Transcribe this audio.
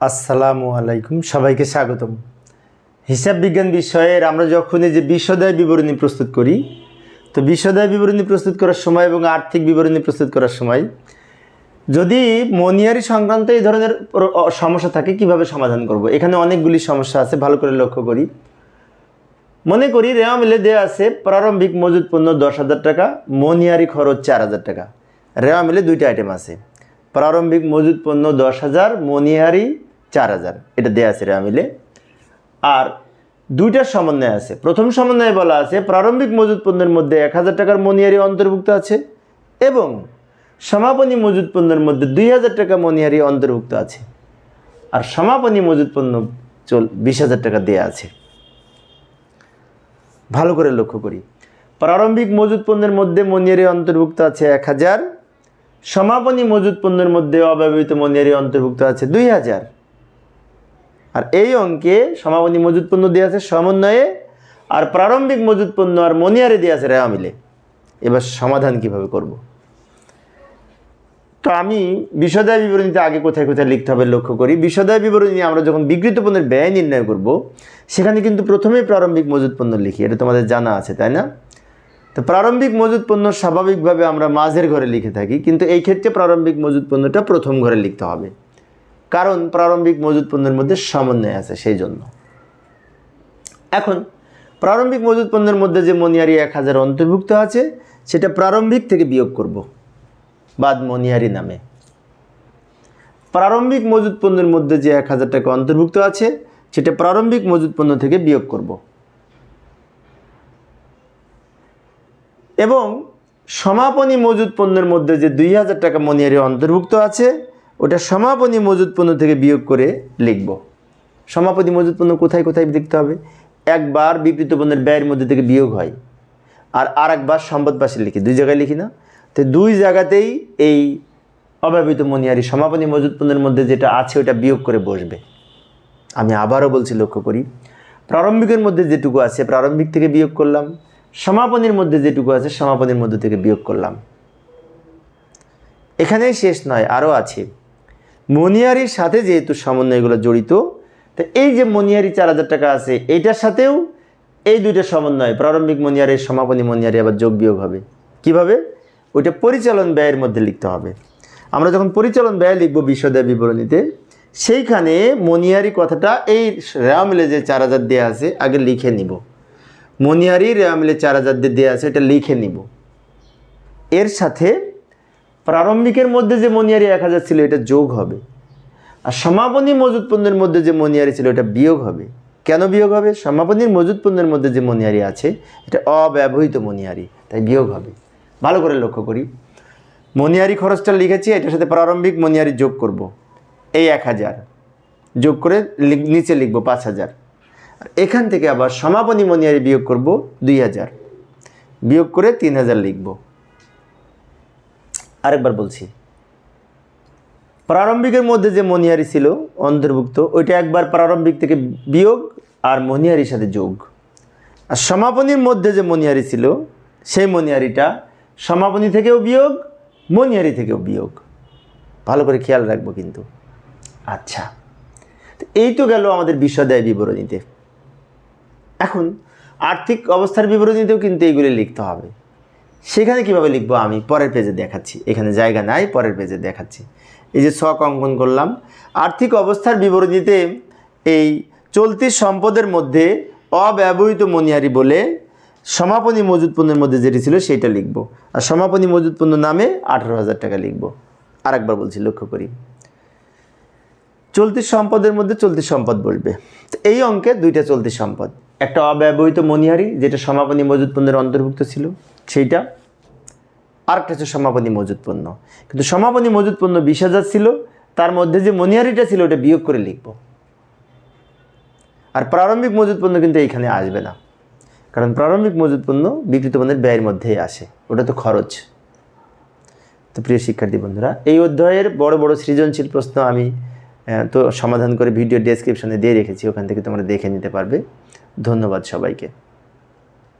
আসসালামু আলাইকুম, সবাইকে স্বাগতম। হিসাব বিজ্ঞান বিষয়ের আমরা যখনই যে বিশদায় বিবরণী প্রস্তুত করি, তো বিশদায় বিবরণী প্রস্তুত করার সময় এবং আর্থিক বিবরণী প্রস্তুত করার সময়, যদি মনিয়ারি সংক্রান্ত এই ধরনের সমস্যা থাকে, কীভাবে সমাধান করব? এখানে অনেকগুলি সমস্যা আছে, ভালো করে লক্ষ্য করি। মনে করি রেওয়া মিলে দেওয়া আছে, প্রারম্ভিক মজুদ পণ্য দশ হাজার টাকা, মনিয়ারি খরচ চার হাজার টাকা। রেওয়া মিলে দুইটা আইটেম আছে। প্রারম্ভিক মজুদ পণ্য দশ হাজার, মনিয়ারি চার হাজার। এটা দেয়া আছে রেওয়া মিলে আর দুইটার সমন্বয় আছে। প্রথম সমন্বয়ে বলা আছে, প্রারম্ভিক মজুদ পণ্যের মধ্যে এক হাজার টাকার মনিয়ারি অন্তর্ভুক্ত আছে এবং সমাপনী মজুদ পণ্যের মধ্যে দুই হাজার টাকা মনিয়ারি অন্তর্ভুক্ত আছে। আর সমাপনী মজুদ পণ্য চল, বিশ হাজার টাকা দেয়া আছে। ভালো করে লক্ষ্য করি। প্রারম্ভিক মজুদ পণ্যের মধ্যে মনিয়ারি অন্তর্ভুক্ত আছে এক হাজার, সমাপনী মজুদ পণ্যের মধ্যে অব্যবহৃত মনিয়ারি অন্তর্ভুক্ত আছে দুই হাজার। আর এই অঙ্কে সমাপনী মজুদ পণ্য দেওয়া আছে সমন্বয়ে, আর প্রারম্ভিক মজুদ পণ্য আর মনিয়ারে দেওয়া আছে রেওয়া মিলে। এবার সমাধান কীভাবে করব? তো আমি বিষদায় বিবরণীতে আগে কোথায় কোথায় লিখতে হবে লক্ষ্য করি। বিষদায় বিবরণী আমরা যখন বিকৃত পণ্যের ব্যয় নির্ণয় করব, সেখানে কিন্তু প্রথমেই প্রারম্ভিক মজুদ পণ্য লিখি। এটা তোমাদের জানা আছে, তাই না? তো প্রারম্ভিক মজুদ পণ্য স্বাভাবিকভাবে আমরা মাঝের ঘরে লিখে থাকি, কিন্তু এই ক্ষেত্রে প্রারম্ভিক মজুদ পণ্যটা প্রথম ঘরে লিখতে হবে। কারণ প্রারম্ভিক মজুদ পণ্যের মধ্যে সমন্বয় আছে সেই জন্য এখন, প্রারম্ভিক মজুদ পণ্যের মধ্যে যে মনিয়ারি এক হাজার অন্তর্ভুক্ত আছে, সেটা প্রারম্ভিক থেকে বিয়োগ করব। বাদ মনিয়ারি নামে। প্রারম্ভিক মজুদ পণ্যের মধ্যে যে এক হাজার টাকা অন্তর্ভুক্ত আছে, সেটা প্রারম্ভিক মজুদ পণ্য থেকে বিয়োগ করব। এবং সমাপনী মজুদ পণ্যের মধ্যে যে দুই হাজার টাকা মনিয়ারি অন্তর্ভুক্ত আছে ওটা সমাপনী মজুদ পণ্য থেকে বিয়োগ করে লিখব। সমাপনী মজুদ পণ্য কোথায় কোথায় লিখতে হবে? একবার বিকৃত পণ্যের ব্যয়ের মধ্যে থেকে বিয়োগ হয় আর আর একবার সম্পদ পাশে লিখি। দুই জায়গায় লিখি না। তো দুই জায়গাতেই এই অব্যবহৃত মনিয়ারি সমাপনী মজুদ পণ্যের মধ্যে যেটা আছে ওটা বিয়োগ করে বসবে। আমি আবারও বলছি, লক্ষ্য করি। প্রারম্ভিকের মধ্যে যেটুকু আছে প্রারম্ভিক থেকে বিয়োগ করলাম। সমাপনীর মধ্যে যেটুকু আছে সমাপনীর মধ্যে থেকে বিয়োগ করলাম। এখানেই শেষ নয়, আরও আছে। মনিয়ারির সাথে যেহেতু সমন্বয়গুলো জড়িত, তো এই যে মনিয়ারি চার হাজার টাকা আছে এইটার সাথেও এই দুইটা সমন্বয়, প্রারম্ভিক মনিয়ারের সমাপনী মনিয়ারি আবার যোগ বিয়োগ হবে। কীভাবে? ওইটা পরিচালন ব্যয়ের মধ্যে লিখতে হবে। আমরা যখন পরিচালন ব্যয় লিখব বিশদায় বিবরণীতে, সেইখানে মনিয়ারি কথাটা এই রেওয়া মিলে যে চার হাজার দেওয়া আছে, আগে লিখে নিব। মনিয়ারি রেওয়া মিলে চার হাজার দিয়ে দেওয়া আছে, এটা লিখে নিব। এর সাথে প্রারম্ভিকের মধ্যে যে মনিয়ারি এক হাজার ছিল, এটা যোগ হবে। আর সমাপনী মজুদ পণ্যের মধ্যে যে মনিয়ারি ছিল, এটা বিয়োগ হবে। কেন বিয়োগ হবে? সমাপনীর মজুদ পণ্যের মধ্যে যে মনিয়ারি আছে, এটা অব্যবহৃত মনিয়ারি, তাই বিয়োগ হবে। ভালো করে লক্ষ্য করি। মনিয়ারি খরচটা লিখেছি, এটার সাথে প্রারম্ভিক মনিয়ারি যোগ করব। এই এক হাজার, যোগ করে নিচে লিখব পাঁচ হাজার। আর এখান থেকে আবার সমাপনী মনিয়ারি বিয়োগ করব দুই হাজার। বিয়োগ করে তিন হাজার লিখব। আরেকবার বলছি। প্রারম্ভিকের মধ্যে যে মনিয়ারি ছিল, অন্তর্ভুক্ত, ওইটা একবার প্রারম্ভিক থেকে বিয়োগ আর মনিয়ারির সাথে যোগ। আর সমাপনীর মধ্যে যে মনিয়ারি ছিল, সেই মনিয়ারিটা সমাপনী থেকেও বিয়োগ, মনিয়ারি থেকেও বিয়োগ। ভালো করে খেয়াল রাখব কিন্তু। আচ্ছা। এই তো গেল আমাদের বিষয়দায় বিবরণীতে। এখন আর্থিক অবস্থার বিবরণীতেও কিন্তু এইগুলি লিখতে হবে। সেখানে কীভাবে লিখব আমি? পরের পেজে দেখাচ্ছি। এখানে জায়গা নাই, পরের পেজে দেখাচ্ছি। এই যে ছক অঙ্কন করলাম। আর্থিক অবস্থার বিবরণীতে এই চলতি সম্পদের মধ্যে অব্যবহৃত মনিহারি বলে সমাপনী মজুদ পণ্যের মধ্যে যেটি ছিল সেইটা লিখব। আর সমাপনী মজুদ পণ্য নামে আঠারো হাজার টাকা লিখব। আরেকবার বলছি, লক্ষ্য করি। চলতি সম্পদের মধ্যে চলতি সম্পদ বলবে। এই অঙ্কে দুইটা চলতি সম্পদ। একটা অব্যবহৃত মনিহারি যেটা সমাপনী মজুদ পণ্যের অন্তর্ভুক্ত ছিল। সেইটা। আরেকটা হচ্ছে সমাপনী মজুদ পণ্য। কিন্তু সমাপনী মজুদ পণ্য বিশ হাজার ছিল, তার মধ্যে যে মনিহারিটা ছিল, ওটা বিয়োগ করে লিখব। আর প্রারম্ভিক মজুদ পণ্য কিন্তু এইখানে আসবে না। কারণ প্রারম্ভিক মজুদ পণ্য বিকৃত পণ্যের ব্যয়ের মধ্যেই আসে। ওটা তো খরচ। তো প্রিয় শিক্ষার্থী বন্ধুরা, এই অধ্যায়ের বড় বড় সৃজনশীল প্রশ্ন আমি তো সমাধান করে ভিডিও ডেসক্রিপশনে দিয়ে রেখেছি। ওখান থেকে তোমরা দেখে নিতে পারবে। ধন্যবাদ সবাইকে।